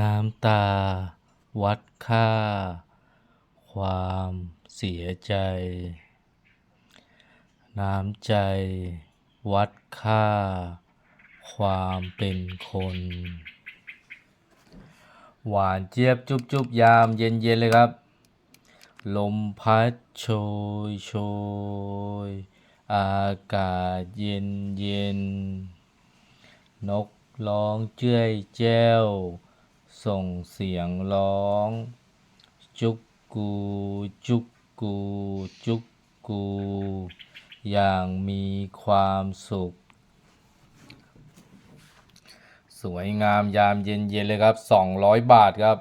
น้ำตา วัดค่า ความเสียใจ น้ำใจ วัดค่า ความเป็นคน หวานเจี๊ยบจุบจุบยามเย็นเย็นเลยครับ ลมพัดโชยโชย อากาศเย็นเย็น นกร้องเจ้ยแจ้ว ส่งเสียงร้อง จุกกู จุกกู จุกกู อย่างมีความสุข สวยงามยามเย็นๆเลยครับ 200 บาทครับ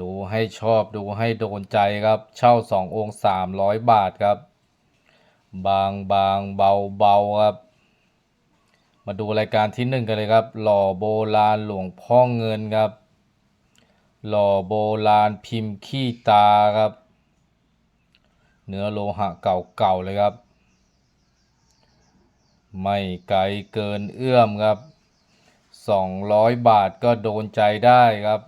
ดูให้ชอบดูให้โดนใจครับ เช่า2องค์300 บาทครับ บางบางเบาเบาครับ มาดูรายการที่หนึ่งกันเลยครับ หล่อโบราณหลวงพ่อเงินครับ หล่อโบราณพิมพ์ขี้ตาครับ เนื้อโลหะเก่าๆเลยครับ ไม่ไกลเกินเอื้อมครับ 200 บาทก็โดนใจได้ครับ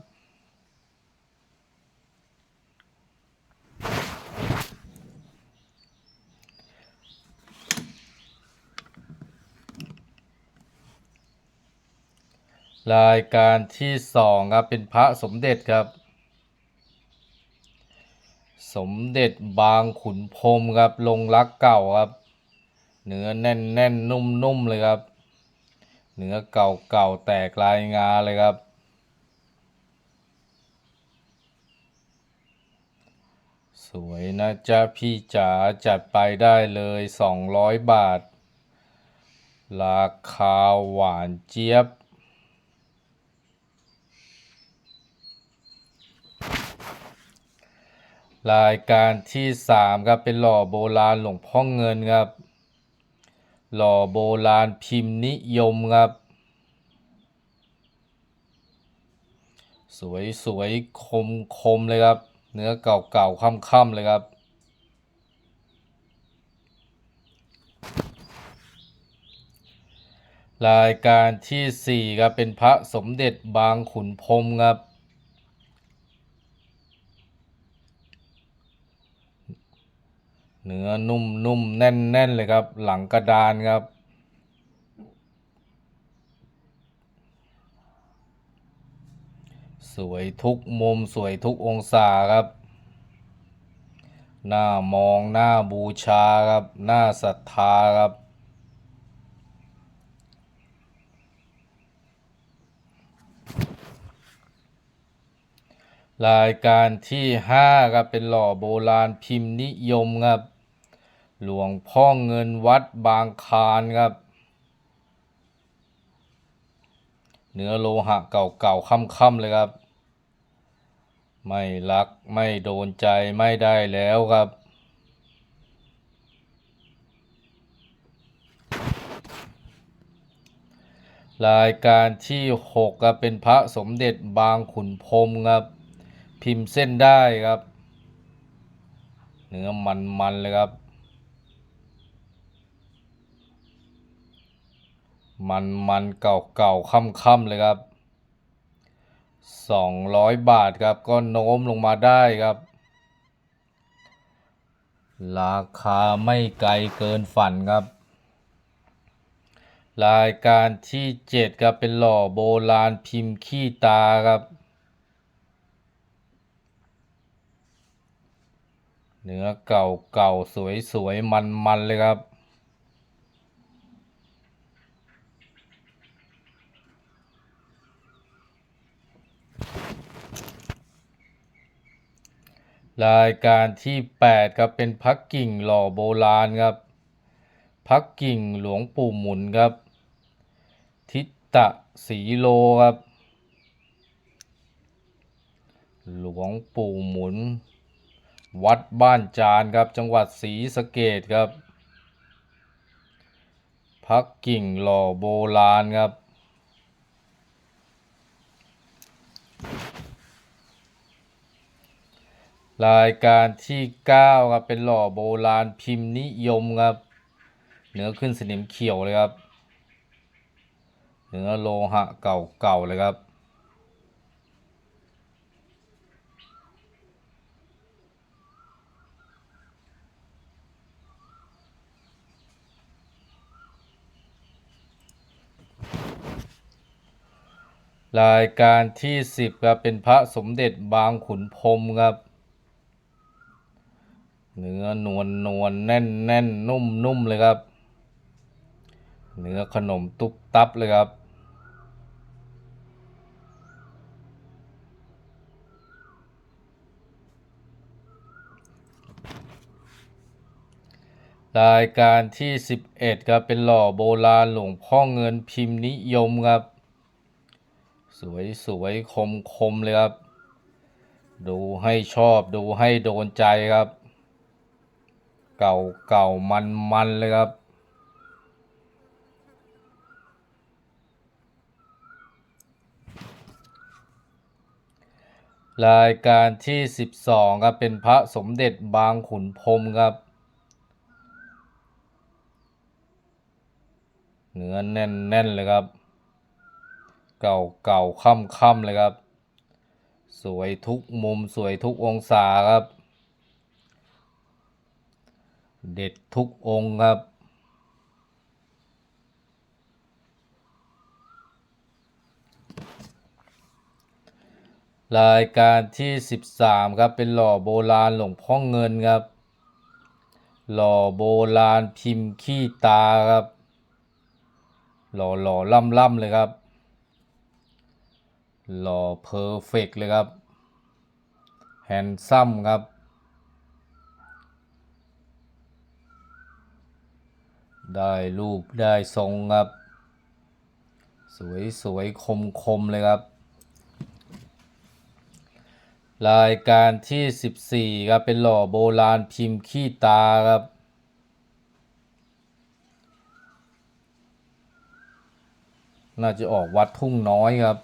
รายการที่สองครับเป็นพระสมเด็จครับ สมเด็จบางขุนพรมครับลงรักเก่าครับ เนื้อแน่นแน่นนุ่มนุ่มเลยครับ เนื้อเก่าเก่าแตกลายงาเลยครับ สวยนะจ๊ะพี่จ๋าจัดไปได้เลย 200 บาท ราคาหวานเจี๊ยบ รายการที่สามครับเป็นหล่อโบราณหลวงพ่อเงินครับ หล่อโบราณพิมพ์นิยมครับ สวยสวยคมคมเลยครับ เนื้อเก่าเก่าค่ำค่ำๆเลยครับ รายการที่สี่ครับเป็นพระสมเด็จบางขุนพรมครับ เนื้อนุ่มนุ่มแน่นแน่นเลยครับ หลังกระดานครับ สวยทุกมุมสวยทุกองศาครับ หน้ามองหน้าบูชาครับ หน้าศรัทธาครับรายการที่ห้าครับเป็นหล่อโบราณพิมพ์นิยมครับ หลวงพ่อเงินวัดบางคานครับ เนื้อโลหะเก่าๆค่ำๆเลยครับ ไม่รักไม่โดนใจไม่ได้แล้วครับรายการที่หกครับเป็นพระสมเด็จบางขุนพรมครับ พิมพ์เส้นได้ครับ เนื้อมันๆเลยครับ มันมันเก่าเก่าค่ำค่ำเลยครับสองร้อยบาทครับก็โน้มลงมาได้ครับ ราคาไม่ไกลเกินฝันครับ รายการที่เจ็ดครับเป็นหล่อโบราณพิมพ์ขี้ตาครับเนื้อเก่าเก่าสวยสวยมันมันเลยครับ รายการที่แปดครับเป็นพักกิ่งหล่อโบราณครับ พักกิ่งหลวงปู่หมุนครับ ทิตะสีโลครับ หลวงปู่หมุน วัดบ้านจานครับจังหวัดศรีสะเกดครับ พักกิ่งหล่อโบราณครับ รายการที่9ครับเป็นหล่อโบราณพิมพ์นิยมครับ เนื้อขึ้นสนิมเขียวเลยครับ เนื้อโลหะเก่าๆเลยครับ รายการที่ 10ครับเป็นพระสมเด็จบางขุนพรมครับ เนื้อนวลนวลแน่นแน่นนุ่มนุ่มเลยครับ เนื้อขนมตุ๊บตับเลยครับรายการที่ 11ครับเป็นหล่อโบราณหลวงพ่อเงินพิมพ์นิยมครับ สวยสวยคมคมเลยครับ ดูให้ชอบดูให้โดนใจครับ เก่าเก่ามันมันเลยครับ รายการที่ 12 ครับ เป็นพระสมเด็จบางขุนพรมครับ เนื้อแน่นแน่นเลยครับ เก่าเก่าค่ำค่ำเลยครับ สวยทุกมุมสวยทุกองศาครับ เด็ดทุกองค์ครับ รายการที่ 13 ครับ เป็นหล่อโบราณหลวงพ่อเงินครับ หล่อโบราณพิมพ์ขี้ตาครับ หล่อหล่อล่ำล่ำเลยครับ หล่อเพอร์เฟกเลยครับ แฮนซัมครับ ได้รูปได้ทรงครับ สวยสวยคมคมเลยครับ รายการที่ 14 ครับ เป็นหล่อโบราณพิมพ์ขี้ตาครับน่าจะออกวัดทุ่งน้อยครับ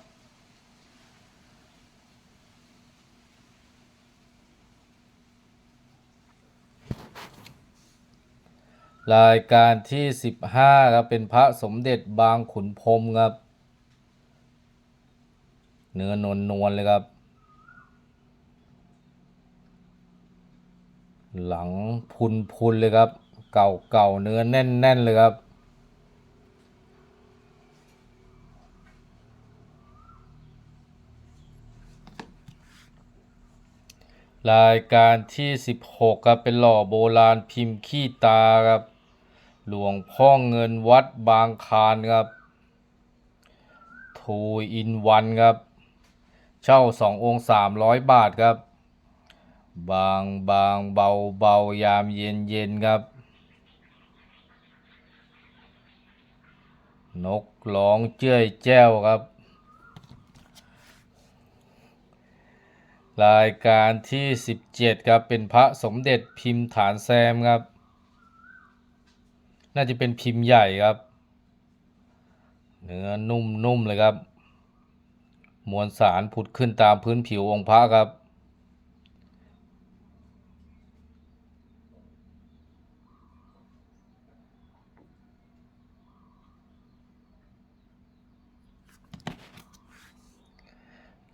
รายการที่ 15ครับเป็นพระสมเด็จบางขุนพรมครับ เนื้อนวลนวลเลยครับ หลังพุนพุนเลยครับ เก่าเก่าเนื้อแน่นแน่นเลยครับ รายการที่ 16ครับเป็นหล่อโบราณพิมพ์ขี้ตาครับ หลวงพ่อเงินวัดบางคานครับทูอินวันครับ เช่าสององค์สามร้อยบาทครับ บางบางเบาเบายามเย็นเย็นครับ นกร้องเจ้ยแจ้วครับ รายการที่ 17 ครับ เป็นพระสมเด็จพิมพ์ฐานแซมครับ น่าจะเป็นพิมพ์ใหญ่ครับ เนื้อนุ่มๆเลยครับ มวลสารผุดขึ้นตามพื้นผิวองค์พระครับ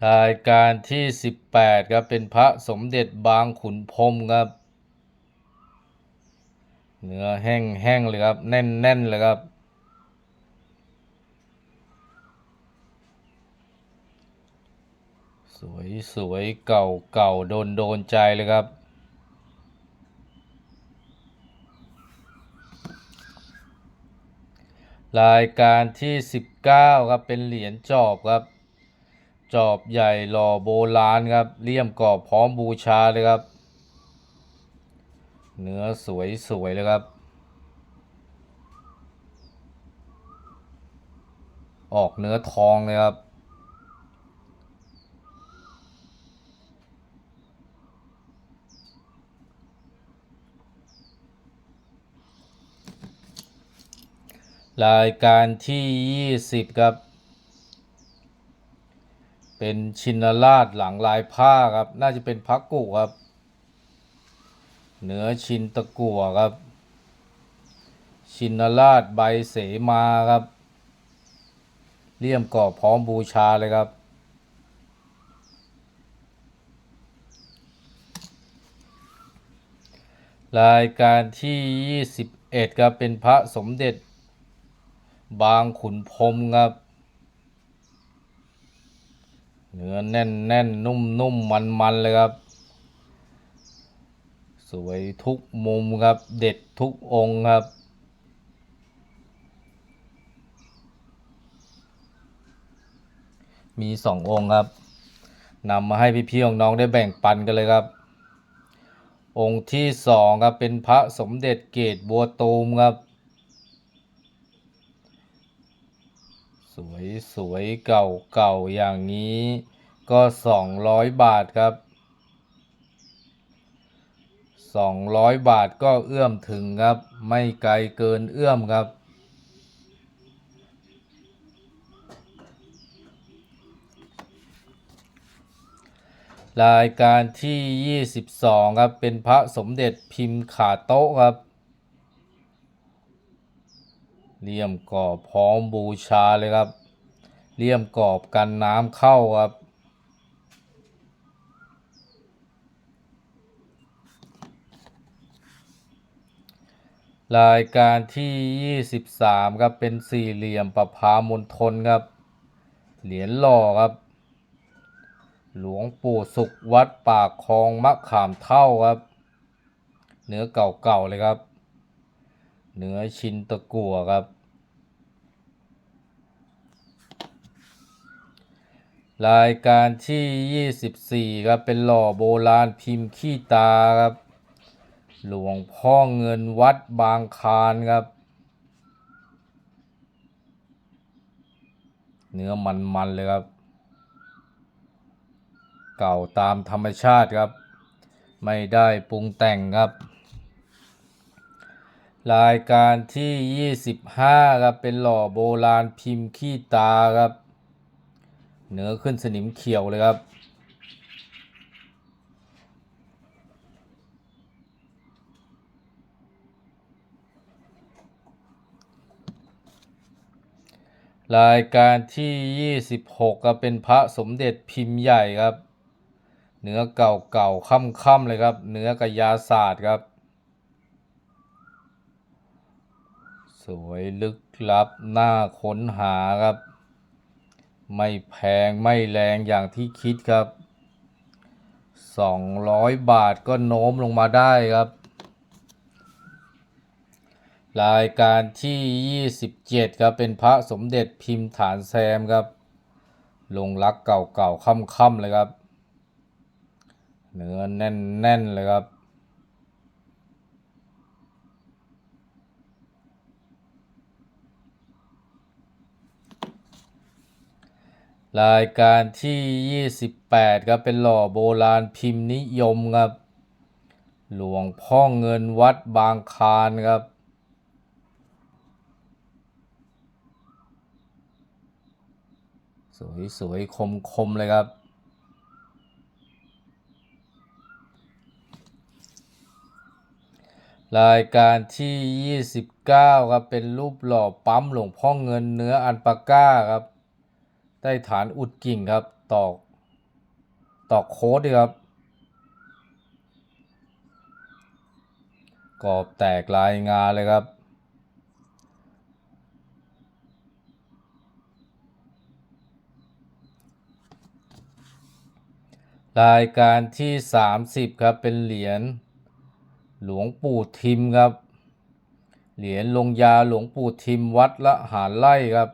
รายการที่ 18 ครับ เป็นพระสมเด็จบางขุนพรมครับ เนื้อแห้งแห้งเลยครับ แน่นแน่นเลยครับ สวยสวยเก่าเก่าโดนโดนใจเลยครับ รายการที่ 19 ครับ เป็นเหรียญจอบครับ จอบใหญ่หล่อโบราณครับเลี่ยมกรอบพร้อมบูชาเลยครับ เนื้อสวยสวยเลยครับ ออกเนื้อทองเลยครับ รายการที่ 20 ครับ เป็นชินราชหลังลายผ้าครับ น่าจะเป็นพักกุครับ เหนือชินตะกั่วครับ ชินราชใบเสมาครับเลี่ยมกรอบพร้อมบูชาเลยครับ รายการที่ 21 ครับ เป็นพระสมเด็จ บางขุนพรมครับ เนื้อแน่นแน่นนุ่มนุ่มมันมันเลยครับ สวยทุกมุมครับ เด็ดทุกองค์ครับ มีสององค์ครับนำมาให้พี่ๆน้องๆได้แบ่งปันกันเลยครับ องค์ที่สองครับเป็นพระสมเด็จเกตบัวตูมครับ สวยสวยเก่าเก่าอย่างนี้ก็สองร้อยบาทครับ สองร้อยบาทก็เอื้อมถึงครับ ไม่ไกลเกินเอื้อมครับ รายการที่ 22 ครับ เป็นพระสมเด็จพิมพ์ขาโต๊ะครับเลี่ยมกรอบพร้อมบูชาเลยครับเลี่ยมกรอบกันน้ำเข้าครับ รายการที่ 23 ครับ เป็นสี่เหลี่ยมประพามณฑลครับ เหรียญหล่อครับ หลวงปู่สุขวัดปากคลองมะขามเท่าครับ เนื้อเก่าๆเลยครับ เนื้อชินตะกั่วครับ รายการที่ 24 ครับ เป็นหล่อโบราณพิมพ์ขี้ตาครับ หลวงพ่อเงินวัดบางคานครับ เนื้อมันๆเลยครับ เก่าตามธรรมชาติครับ ไม่ได้ปรุงแต่งครับ รายการที่ 25 ครับ เป็นหล่อโบราณพิมพ์ขี้ตาครับ เนื้อขึ้นสนิมเขียวเลยครับ รายการที่ 26ก็เป็นพระสมเด็จพิมพ์ใหญ่ครับ เนื้อเก่าๆค่ำๆเลยครับ เนื้อกระยาศาสตร์ครับ สวยลึกลับน่าค้นหาครับ ไม่แพงไม่แรงอย่างที่คิดครับ 200 บาทก็โน้มลงมาได้ครับ รายการที่ 27 ครับ เป็นพระสมเด็จพิมพ์ฐานแซมครับ ลงรักเก่าๆค่ำๆเลยครับ เนื้อแน่นๆเลยครับรายการที่ 28 ครับ เป็นหล่อโบราณพิมพ์นิยมครับ หลวงพ่อเงินวัดบางคานครับ สวยสวยคม ๆ เลยครับ รายการที่ 29 ครับ เป็นรูปหล่อปั๊มหลวงพ่อเงินเนื้ออันปาก้าครับใต้ฐานอุดกิ่งครับตอกตอกโค้ดด้วยครับกรอบแตกลายงาเลยครับ รายการที่ 30 ครับเป็นเหรียญหลวงปู่ทิมครับ เหรียญลงยาหลวงปู่ทิมวัดละหารไล่ครับ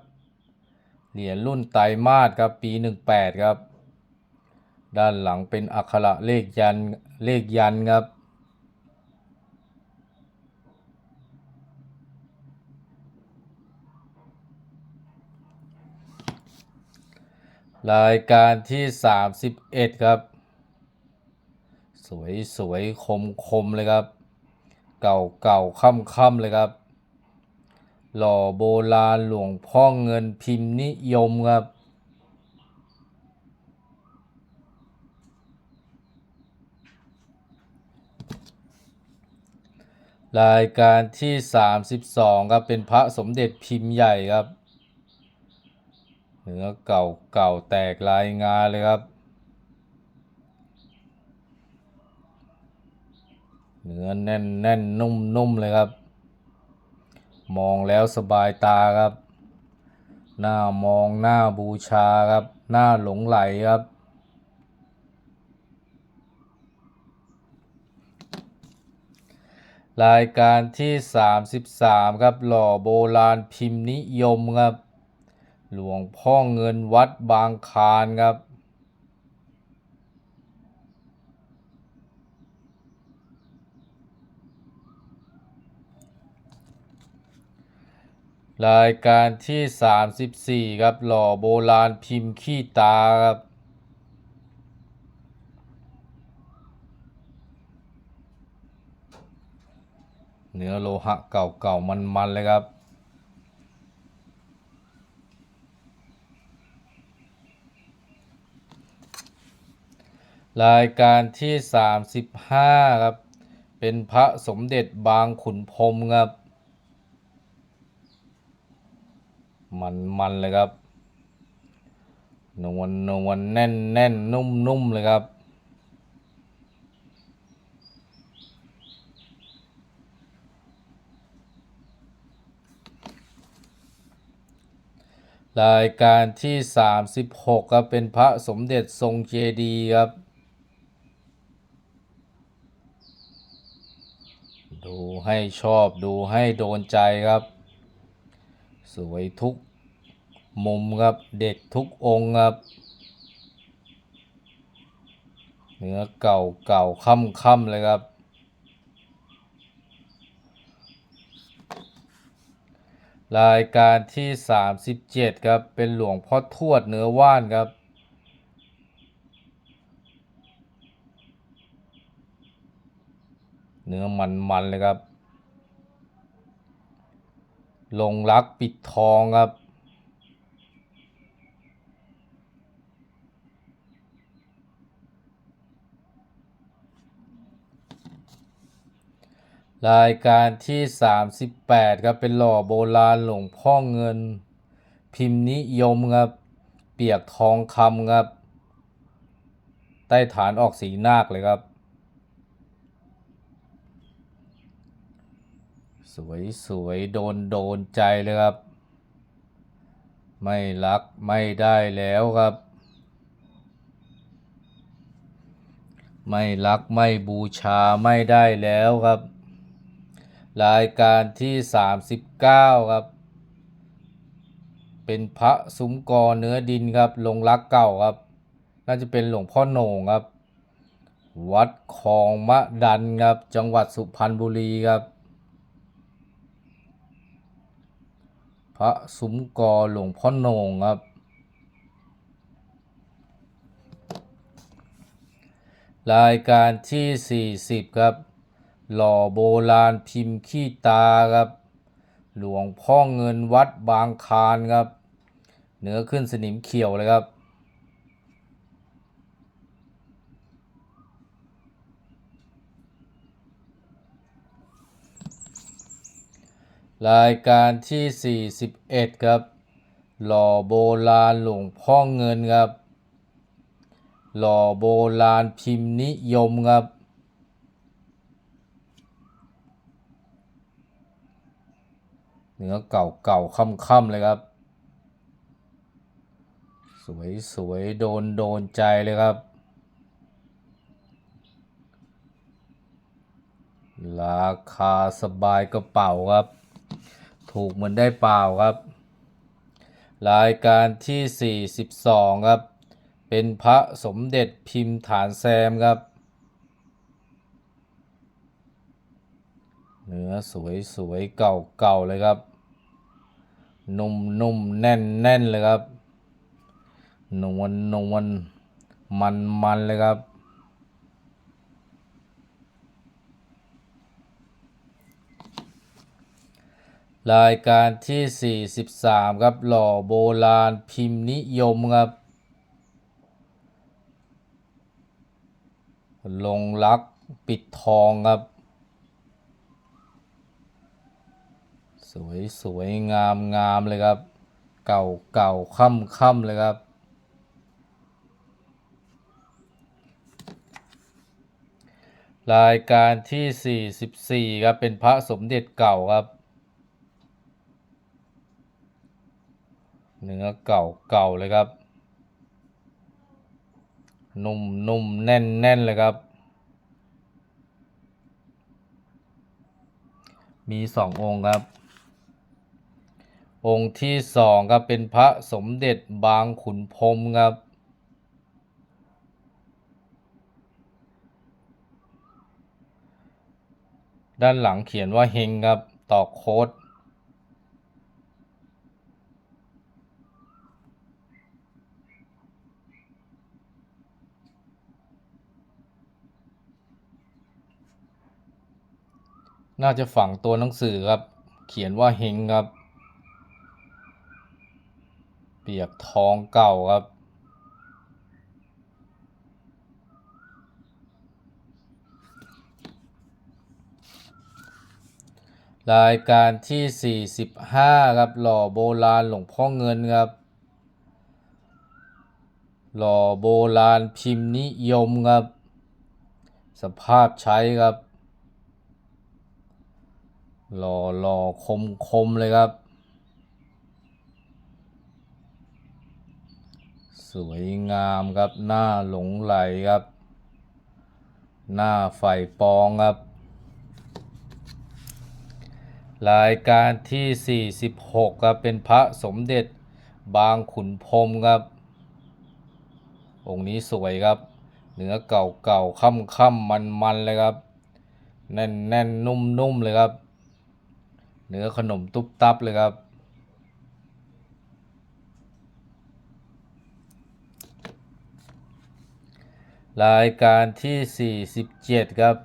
เหรียญรุ่นไตรมาสครับปี 18 ครับ ด้านหลังเป็นอักขระเลขยันเลขยันครับ รายการที่ 31 ครับ สวยสวยคมคมเลยครับ เก่าเก่าค่ำค่ำเลยครับ หล่อโบราณหลวงพ่อเงินพิมพ์นิยมครับรายการที่ 32 ครับ เป็นพระสมเด็จพิมพ์ใหญ่ครับ เนื้อเก่าเก่าแตกลายงาเลยครับ เนื้อแน่นแน่นนุ่มนุ่มเลยครับ มองแล้วสบายตาครับ หน้ามองหน้าบูชาครับ หน้าหลงไหลครับรายการที่ 33 ครับ หล่อโบราณพิมพ์นิยมครับ หลวงพ่อเงินวัดบางคานครับ รายการที่ 34 ครับ หล่อโบราณพิมพ์ขี้ตาครับเนื้อโลหะเก่าๆมันๆเลยครับ รายการที่ 35 ครับ เป็นพระสมเด็จบางขุนพรมครับ มันๆเลยครับนวลนวลแน่นแน่นนุ่มนุ่มๆเลยครับ รายการที่ 36 ครับ เป็นพระสมเด็จทรงเจดีย์ครับ ดูให้ชอบดูให้โดนใจครับ สวยทุกมุมครับเด็ดทุกองค์ครับ เนื้อเก่าเก่าค่ำค่ำเลยครับ รายการที่ 37 ครับ เป็นหลวงพ่อทวดเนื้อว่านครับ เนื้อมันๆเลยครับ ลงรักปิดทองครับรายการที่ 38 ครับ เป็นหล่อโบราณหลวงพ่อเงิน พิมพ์นิยมครับ เปียกทองคำครับ ใต้ฐานออกสีนาคเลยครับ สวยสวยโดนโดนใจเลยครับ ไม่รักไม่ได้แล้วครับ ไม่รักไม่บูชาไม่ได้แล้วครับ รายการที่ 39 ครับ เป็นพระซุ้มกอเนื้อดินครับลงรักเก่าครับ น่าจะเป็นหลวงพ่อโหน่งครับ วัดคลองมะดันครับ จังหวัดสุพรรณบุรีครับ พระซุ้มกอหลวงพ่อโหน่งครับ รายการที่ 40 ครับ หล่อโบราณพิมพ์ขี้ตาครับ หลวงพ่อเงินวัดบางคานครับ เนื้อขึ้นสนิมเขียวเลยครับ รายการที่ 41 ครับ หล่อโบราณหลวงพ่อเงินครับ หล่อโบราณพิมพ์นิยมครับ เนื้อเก่าเก่าค่ำค่ำๆเลยครับ สวยสวยโดนโดนใจเลยครับ ราคาสบายกระเป๋าครับ ถูกเหมือนได้เปล่าครับ รายการที่ 42 ครับ เป็นพระสมเด็จพิมพ์ฐานแซมครับเนื้อสวยสวยเก่าเก่าเลยครับ นุ่มนุ่มแน่นแน่นเลยครับนวลนวลมันมันเลยครับ รายการที่ 43 ครับ หล่อโบราณพิมพ์นิยมครับ ลงรักปิดทองครับ สวยสวยงามงามเลยครับ เก่าเก่าค่ำค่ำเลยครับ รายการที่ 44 ครับ เป็นพระสมเด็จเก่าครับ เนื้อเก่าเก่าเลยครับ นุ่มนุ่มแน่นแน่นเลยครับ มีสององค์ครับ องค์ที่สองครับเป็นพระสมเด็จบางขุนพรมครับด้านหลังเขียนว่าเฮงครับ ต่อโค้ด น่าจะฝังตัวหนังสือครับ เขียนว่าเฮงครับ เปียกทองเก่าครับ รายการที่ 45 ครับหล่อโบราณหลวงพ่อเงินครับ หล่อโบราณพิมพ์นิยมครับ สภาพใช้ครับ หล่อหล่อคมคมเลยครับ สวยงามครับหน้าหลงไหลครับ หน้าไฟปองครับ รายการที่ 46 ครับ เป็นพระสมเด็จบางขุนพรมครับ องค์นี้สวยครับ เนื้อเก่าเก่าค่ำค่ำมันมันเลยครับ แน่นแน่นนุ่มนุ่มเลยครับ เนื้อขนมตุ๊บตับเลยครับ รายการที่ 47 ครับ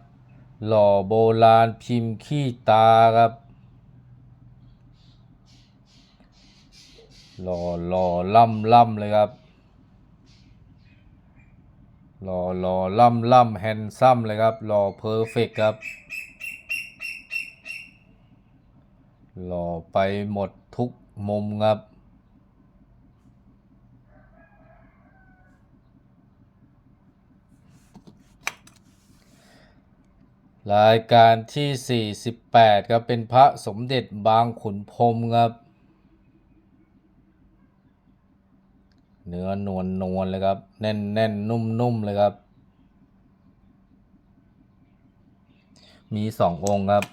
หล่อโบราณพิมพ์ขี้ตาครับ หล่อหล่อล่ำล่ำเลยครับ หล่อหล่อล่ำล่ำแฮนซัมเลยครับ หล่อเพอร์เฟกครับ หล่อไปหมดทุกมุมครับ รายการที่ 48 ครับ เป็นพระสมเด็จบางขุนพรมครับ เนื้อนวลนวลเลยครับ แน่นแน่นนุ่มนุ่มเลยครับ มีสององค์ครับ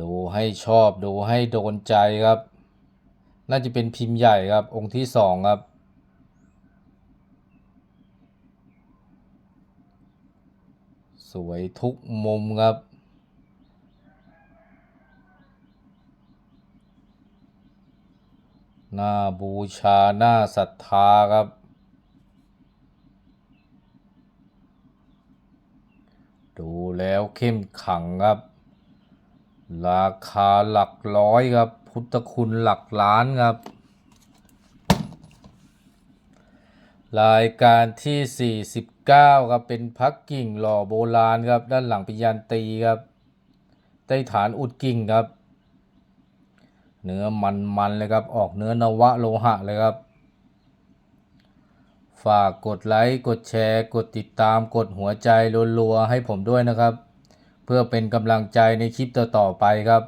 ดูให้ชอบดูให้โดนใจครับ น่าจะเป็นพิมพ์ใหญ่ครับ องค์ที่สองครับ สวยทุกมุมครับ หน้าบูชาหน้าศรัทธาครับ ดูแล้วเข้มขังครับ ราคาหลักร้อยครับ พุทธคุณหลักล้านครับ รายการที่ 49 ครับ เป็นพักกิ่งหล่อโบราณครับ ด้านหลังเป็นยันตีครับใต้ฐานอุดกิ่งครับ เนื้อมันๆเลยครับ ออกเนื้อนวะโลหะเลยครับ ฝากกดไลค์ กดแชร์ กดติดตาม กดหัวใจรัวๆให้ผมด้วยนะครับ เพื่อเป็นกำลังใจในคลิปต่อๆไปครับ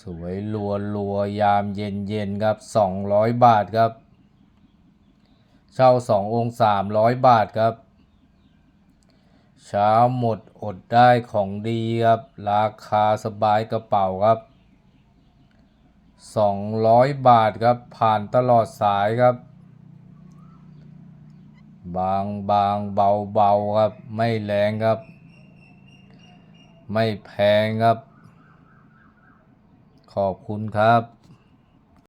สวยรัวรัวยามเย็นเย็นครับ 200 บาทครับ เช่า 2 องค์ 300 บาทครับเช้าหมดอดได้ของดีครับ ราคาสบายกระเป๋าครับ 200 บาทครับ ผ่านตลอดสายครับ บางบางเบาเบาครับ ไม่แรงครับ ไม่แพงครับ ขอบคุณครับ